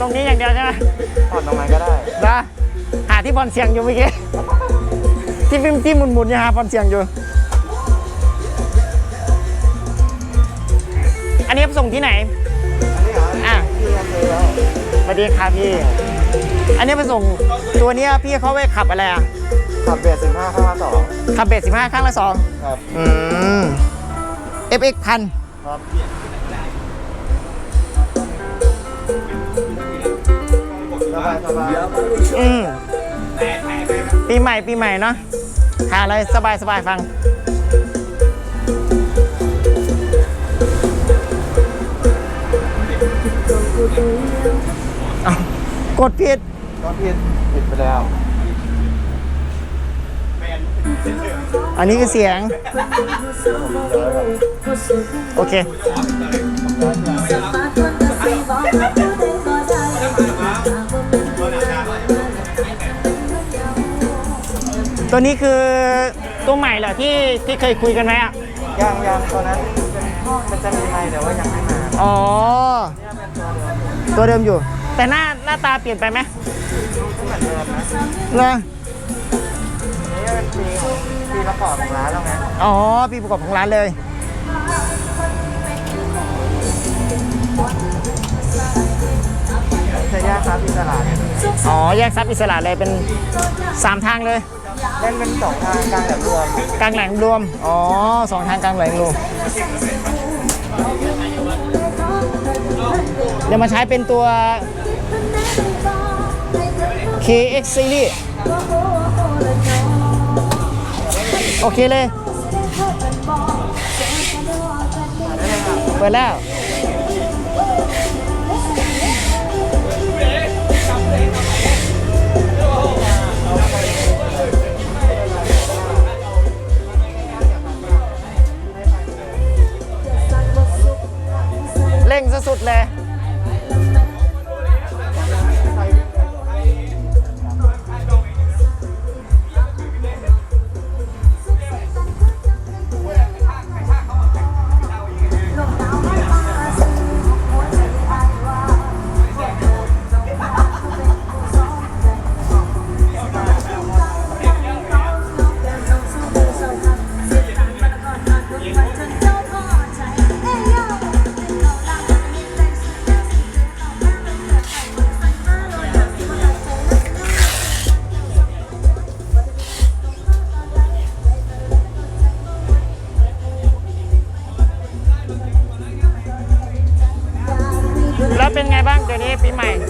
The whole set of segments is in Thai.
ตรงนี้อย่างเดียวใช่ไหมผ่อนตรงไหนก็ได้ นะหาที่ผ่อนเสียงอยู่เมื่อกี้ ที่ฟิล์มที่หมุนๆเนี่ยหาผ่อนเสียงอยู่ อันนี้ไปส่งที่ไหนอะสวัสดีครับพี่ อันนี้ไปส่งตัวเนี้ยพี่เขาไปขับอะไรอะ ขับเบียร์สิบห้าข้างละสองขับเบสสิบห้าข้างละสองครับ อืม FX พันครับ สบายสบายอืมปีใหม่ปีใหม่เนาะหาอะไรสบายสบายฟัง เอ้ากดผิดก็ผิดผิดไปแล้ว อันนี้คือเสียง โอเค ตัวนี้คือตัวใหม่เหรอที่ที่เคยคุยกันไหมอะยังยังตัวนั้นมันจะมีไมค์แต่ว่ายังไม่มาอ๋อตัวเดิมอยู่ แต่หน้าหน้าตาเปลี่ยนไปไหมเหมือนเดิมนะเหรอนี่เป็นปีของปีประกอบของร้านแล้วไงอ๋อปีประกอบของร้านเลย จะแยกครับอิสระเนี่ยอ๋อ แยกทรัพย์อิสระเลยเป็น 3 ทางเลย เล่นเป็นสองทางกลางแบบรวมกลางแหล่งรวม อ๋อสองทางกลางแหล่งรวมเดี๋ยวมาใช้เป็นตัว KX Series โอเคเลย เปิดแล้ว ปีใหม่เริ่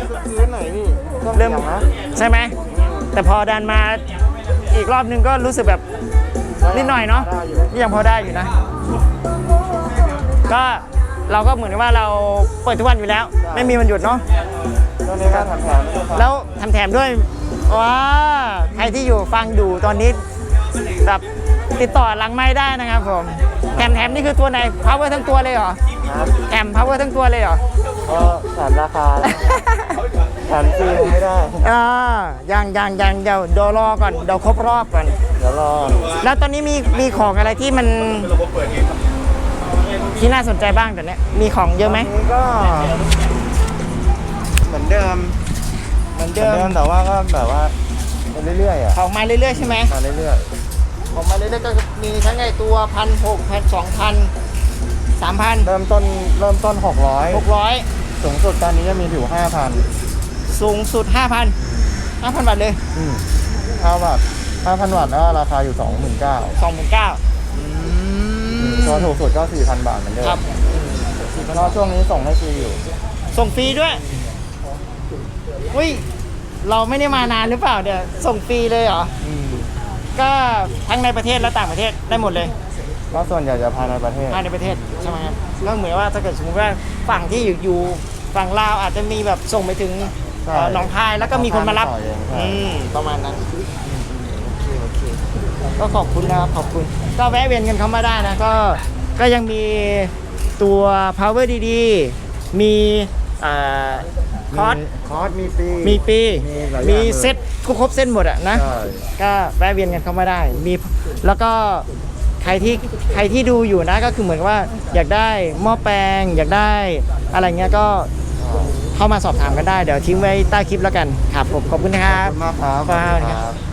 มพื้นหน่อยพี่ต้องเริ่มสียงนะใช่ไหม แต่พอดันมาอีกรอบนึงก็รู้สึกแบบ นิดหน่อยเนาะได้อยู่ยังพอได้อยู่นะ ก็เราก็เหมือนกับว่าเราเปิดทุกวันอยู่แล้ว ไม่มีวันหยุดเนาะตอนนี้ก็แถมแถมด้วยครับแล้วทำแถมด้วยว้าใครที่อยู่ฟังอยู่ตอนนี้แบบติดต่อหลังไม้ได้นะครับผม แถมแถมนี่คือตัวไหน power ทั้งตัวเลยเหรอ ครับแถม power ทั้งตัวเลยเหรอ ก็แถมราคาแถมฟรีไม่ได้ อ่ายังยังยังเดี๋ยวเดี๋ยวรอก่อนเดี๋ยวครบรอบก่อน เดี๋ยวรอแล้วตอนนี้มีมีของอะไรที่มันที่น่าสนใจบ้างตอนเนี้ยมีของเยอะไหมนนี้ก็เหมือนเดิมเหมือนเหมืเดิอนเดิมมแต่ว่าก็แบบว่าไปเรื่อยๆอะของมาเรื่อยๆใช่ไหมมาเรื่อยของมาเรื่อยๆก็มีทั้งไอตัวพันหกพันสองพัน สามพันๆเริ่มต้นเริ่มต้น หก600 ร้อยสูงสุดตอนนี้จะมีถึง5,000สูงสุดห้าพันห้าพันบาทเลยอืมถ้าแบบ5,000วัตต์แล้วราคาอยู่ 29,000สองหมื่นเก้าตัวถูกสุดก็ 4,000 บาทเหมือนเดิมครับเพราะช่วงนี้ส่งให้ฟรีอยู่ ส่งฟรีด้วยอุ้ยเราไม่ได้มานานหรือเปล่าเดี๋ยวส่งฟรีเลยเหรอ อืมก็ทั้งในประเทศและต่างประเทศได้หมดเลย ก็ส่วนใหญ่จะภายในประเทศ ภายในประเทศใช่ไหมครับแล้วเหมือนว่าถ้าเกิดสมมติว่าฝั่งที่อยู่อยู่ฝั่งลาวอาจจะมีแบบส่งไปถึงใช่เอ่อหนองคายแล้วก็มีคนมารับต่อเองใช่ อืมประมาณนั้นโอเคโอเคก็ขอบคุณนะครับขอบคุณ ก็แวะเวียนกันเข้ามาได้นะก็ก็ยังมีตัว power ดีๆมีอ่าคอร์ส มีคอร์สมีปี มีปีมีหลายอย่างมีเลยเซ็ตครบเส้นหมดอะนะ ใช่ ก็แวะเวียนกันเข้ามาได้ มีแล้วก็ใครที่ใครที่ดูอยู่นะก็คือเหมือนกับว่าอยากได้หม้อแปลง อยากได้อะไรเงี้ยก็เข้ามาสอบถามกันได้ เดี๋ยวทิ้งไว้ใต้คลิปแล้วกันครับผมขอบคุณนะคขคอรับบคุณมากครับครับครับ